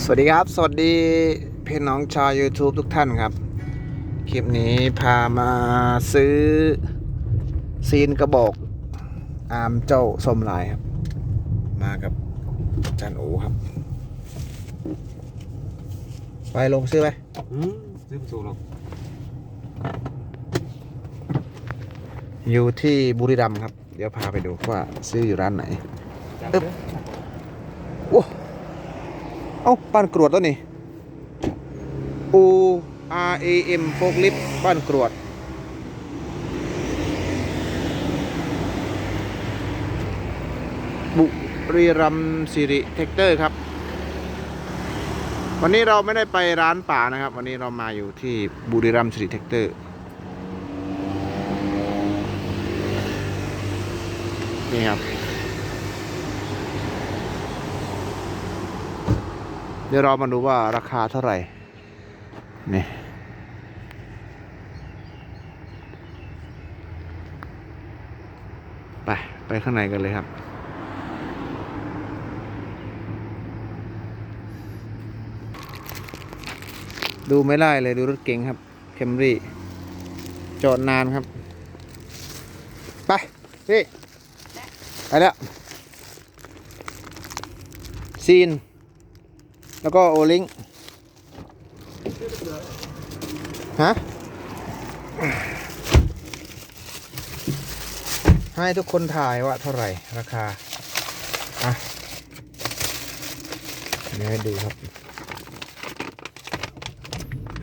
สวัสดีครับ สวัสดีพี่น้องชาว YouTube ทุกท่านครับ คลิปนี้พามาซื้อ ซีนกระบอก อาร์มเจ้าส้มลายครับ มากับอาจานโอครับ ไปลงซื้อไปอืมซื้อมาสูงหรอกอยู่ที่บุรีรัมย์ครับ เดี๋ยวพาไปดูว่าซื้ออยู่ร้านไหนจับอึ๊บเด้อโอ้ เอ้าบ้านกรวดแล้วนี่ U R A M โฟกลิฟบ้านกรวด บุรีรัมสิริเทคเตอร์ครับ วันนี้เราไม่ได้ไปร้านป่านะครับ วันนี้เรามาอยู่ที่บุรีรัมสิริเทคเตอร์นี่ครับ เดี๋ยวเรามาดูว่าราคาเท่าไหร่ นี่ ไป ไปข้างในกันเลยครับ ดูไม่ได้เลยดูรถเก๋งครับเคมรี่ จอดนานครับ ไปพี่ไปแล้วซีน แล้วก็โอลิงฮะให้ทุกคนถ่ายว่าเท่าไหร่ราคา อะเดี๋ยวให้ดูครับ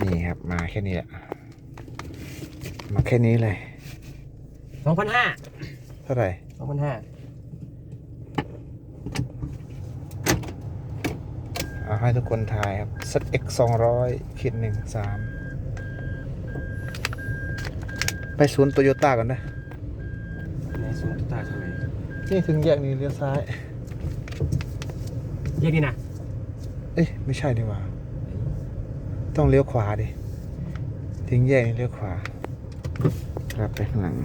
นี่ครับ มาแค่นี้แหละ มาแค่นี้เลยสองพันห้าเท่าไหร่สองพันห้า เอาให้ทุกคนถ่ายครับสัก x สองร้อยขีดหนึ่งสามไปศูนย์โตโยต้าก่อนนะในศูนย์ตุตาทางไหนนี่ถึงแยกนี้เลี้ยวซ้ายแยกนี่นะเอ้ยไม่ใช่ดีกว่า ต้องเลี้ยวขวาดิ ถึงแยกนี้เลี้ยวขวาครับไปข้างหลัง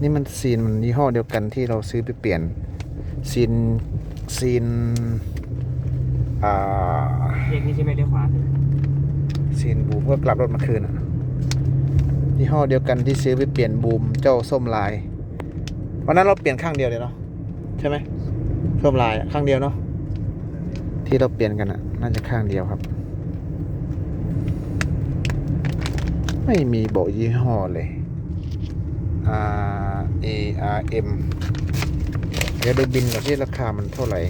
นี่มันซีนมันยี่ห้อเดียวกันที่เราซื้อไปเปลี่ยนซีนซีน อ่าแยกนี่ใช่ไหมเลี้ยวขวาใช่ไหมซีนบูมก็กลับรถมาคืนอะยี่ห้อเดียวกันที่ซื้อไปเปลี่ยนบูมเจ้าส้มลายวันนั้นเราเปลี่ยนข้างเดียวเลยเนาะใช่ไหมส้มลายอะข้างเดียวเนาะที่เราเปลี่ยนกันอะน่าจะข้างเดียวครับ ไม่มีบอกยี่ห้อเลย R A R M เดี๋ยวดูบินก่อนที่ราคามันเท่าไหร่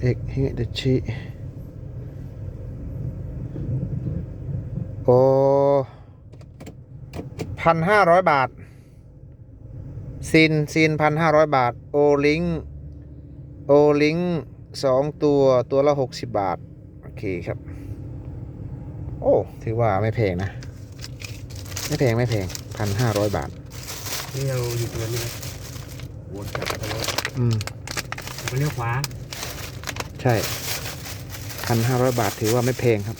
เซตเอกฮิเดชิโอ้พันห้าร้อยบาทซินซินพันห้าร้อยบาท โอลิงโอลิงสองตัวตัวละหกสิบบาท โอเคครับ โอ้ ถือว่าไม่แพงนะ ไม่แพงไม่แพงพันห้าร้อยบาท นี่เราอยู่ตรงนี้นะวนกลับไปตรงนู้นอืมแล้วก็เลี้ยวขวา ใช่พันห้าร้อยบาทถือว่าไม่แพงครับ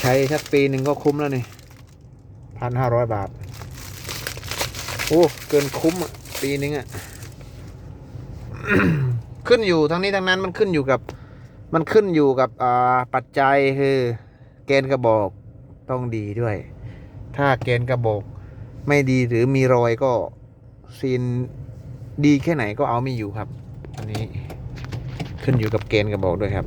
ใช้สักปีหนึ่งก็คุ้มแล้วนี่พันห้าร้อยบาท โอ้ เกินคุ้มอะ ปีหนึงอะ ขึ้นอยู่ทั้งนี้ทั้งนั้นมันขึ้นอยู่กับ มันขึ้นอยู่กับอ่าปัจจัยคือเกณฑ์กระบอกต้องดีด้วย ถ้าเกณฑ์กระบอกไม่ดีหรือมีรอยก็ซีนดีแค่ไหนก็เอาไม่อยู่ครับ อันนี้ ขึ้นอยู่กับเกณฑ์กระบอกด้วยครับ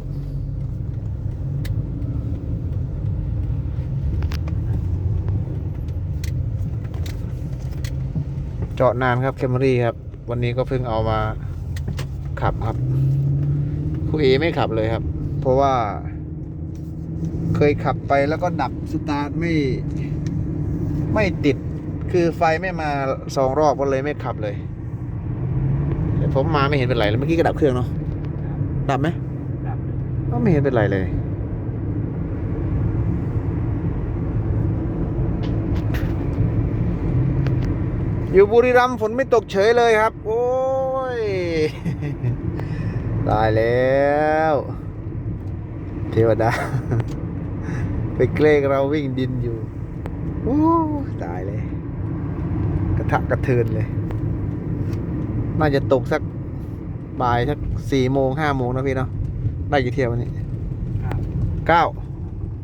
เจาะนานครับแคมรี่ครับ วันนี้ก็เพิ่งเอามาขับครับครูเอไม่ขับเลยครับ เพราะว่า เคยขับไปแล้วก็ดับสตาร์ทไม่ไม่ติดคือไฟไม่มาสองรอบก็เลยไม่ขับเลยผมมาไม่เห็นเป็นไรเลยเมื่อกี้ก็ดับเครื่องเนาะ ดับไหมดับก็ไม่เห็นเป็นไรเลยอยู่บุรีรัมย์ฝนไม่ตกเฉยเลยครับ โอ้ยตายแล้ว เทวดา ไปเกล้งเราวิ่งดินอยู่โอ้ตายเลย กระทะกระเทือนเลย น่าจะตกสัก บ่ายสักสี่โมงห้าโมงนะพี่เนาะได้กี่เที่ยววันนี้ครับเก้า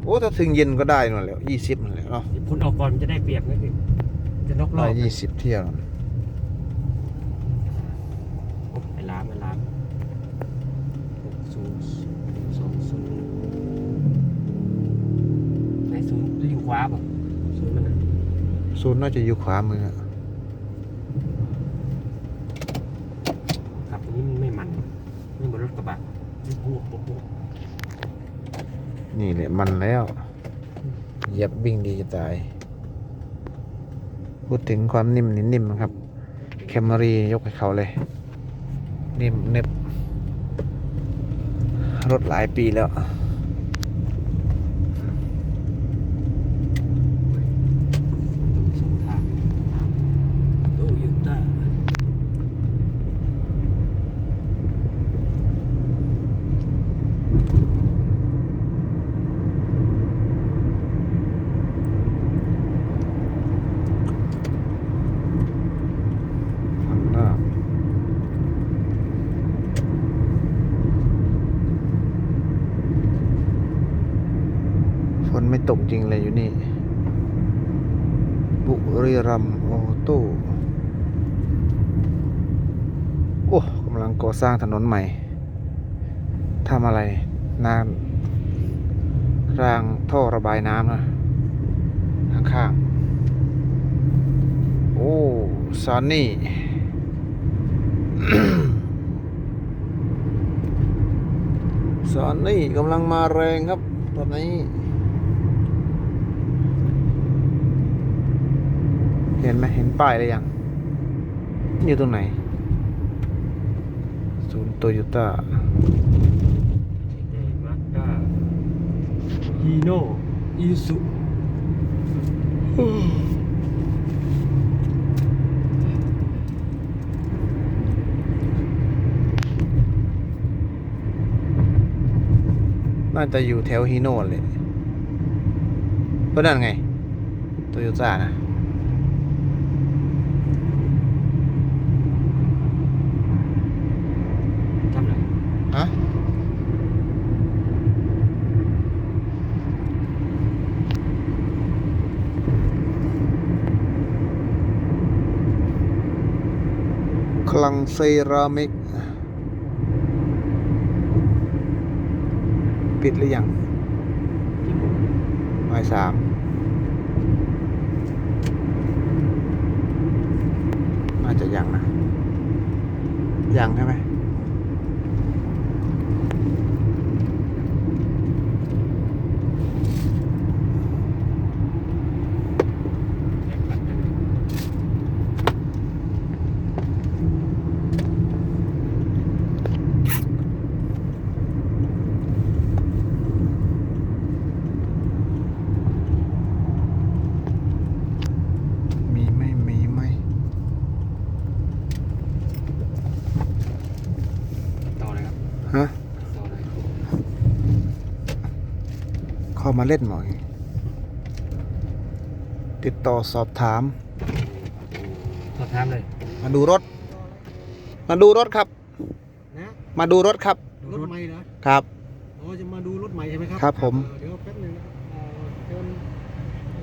โอ้ถ้าถึงเย็นก็ได้นั่นแหละยี่สิบนั่นแหละเนาะคนออกก่อนมันจะได้เปรียบไงพี่จะนอกรอได้บยี่สิบเที่ยวนั่นโอ้ไปล้างไปล้างหกศูนย์สองศูนย์ในศูนย์จะอยู่ขวาป่ะศูนย์มันนะศูนย์น่าจะอยู่ขวามืออะ ครับอันนี้มันไม่มันไม่เหมือนรถกระบะไม่พูดพูด นี่แหละมันแล้วเหยียบวิ่งดีจะตาย พูดถึงความนิ่มนี่นิ่มนะครับ แคมรียกให้เขาเลย นิ่มเน็บรถหลายปีแล้ว สองทางโอ้ยุต้า มันก็ฝนไม่ต กจริงเลยอยู่นี่ บุรีรัมย์ออโต้โอ้กำลังก่อสร้างถนนใหม่ทำอะไรน้ำรางท่อระบายน้ำนะข้างๆโอ้ซอนนี่ซอนนี่กำลังมาแรงครับ ตอนนี้ เห็นไหมเห็นป้ายหรือยัง อยู่ตรงไหน ศูนย์โตโยต้าเดมาก้าฮีโน่อีสุน่าจะอยู่แถวฮีโน่เลยเพราะนั่นไงโตโยต้านะ ทำไร ฮะ ค ลังเซรามิก ปิดหรือยังบ่ายสามน่าจะยังนะ ยังใช่ไหมมีไหม ต่อเลยครับ ฮะ ต่อเลย เข้า มาเล่นหน่อย ติดต่อสอบถาม สอบถามเลย มาดูรถ มาดูรถครับ นะมาดูรถครับรถใหม่นะครับ อ๋อจะมาดูรถใหม่ใช่ไหมครับครับผม เออเดี๋ยวแป๊บหนึงนะครับเอ่อเชิญ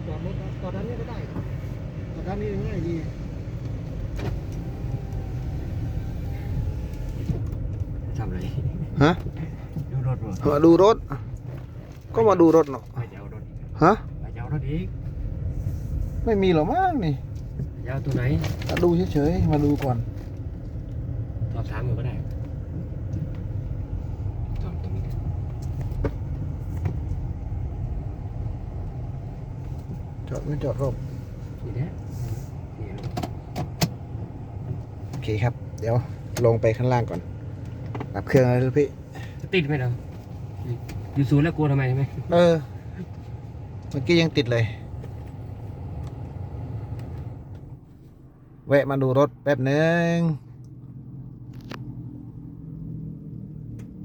จอดรถนะจอดด้านนี้ก็ได้ครับจอดด้านนี้ง่ายดีทำอะไรฮะดูรถเหรอมาดูรถ ก็มาดูรถเนาะไปจะเอารถอีกฮะไปจะเอารถอีกไม่มีหรอกมั้งนี่จะเอาตัวไหนมาดูเฉยๆมาดูก่อนสอบถามอยู่ก็ได้จอดตรงนี้จอดไม่จอดรบนี่แหละนี่โอเคครับ เดี๋ยวลงไปข้างล่างก่อนดับเครื่องเลยพี่ติดไหมเรา อยู่ศูนย์แล้วกลัวทำไมใช่ไหมเออ เมื่อกี้ยังติดเลย แวะมาดูรถแป๊บหนึ่ง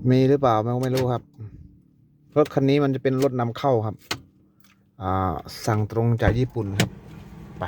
มีหรือเปล่าไม่ไม่รู้ครับ รถคันนี้มันจะเป็นรถนำเข้าครับ อ่า สั่งตรงจากญี่ปุ่นครับ ไป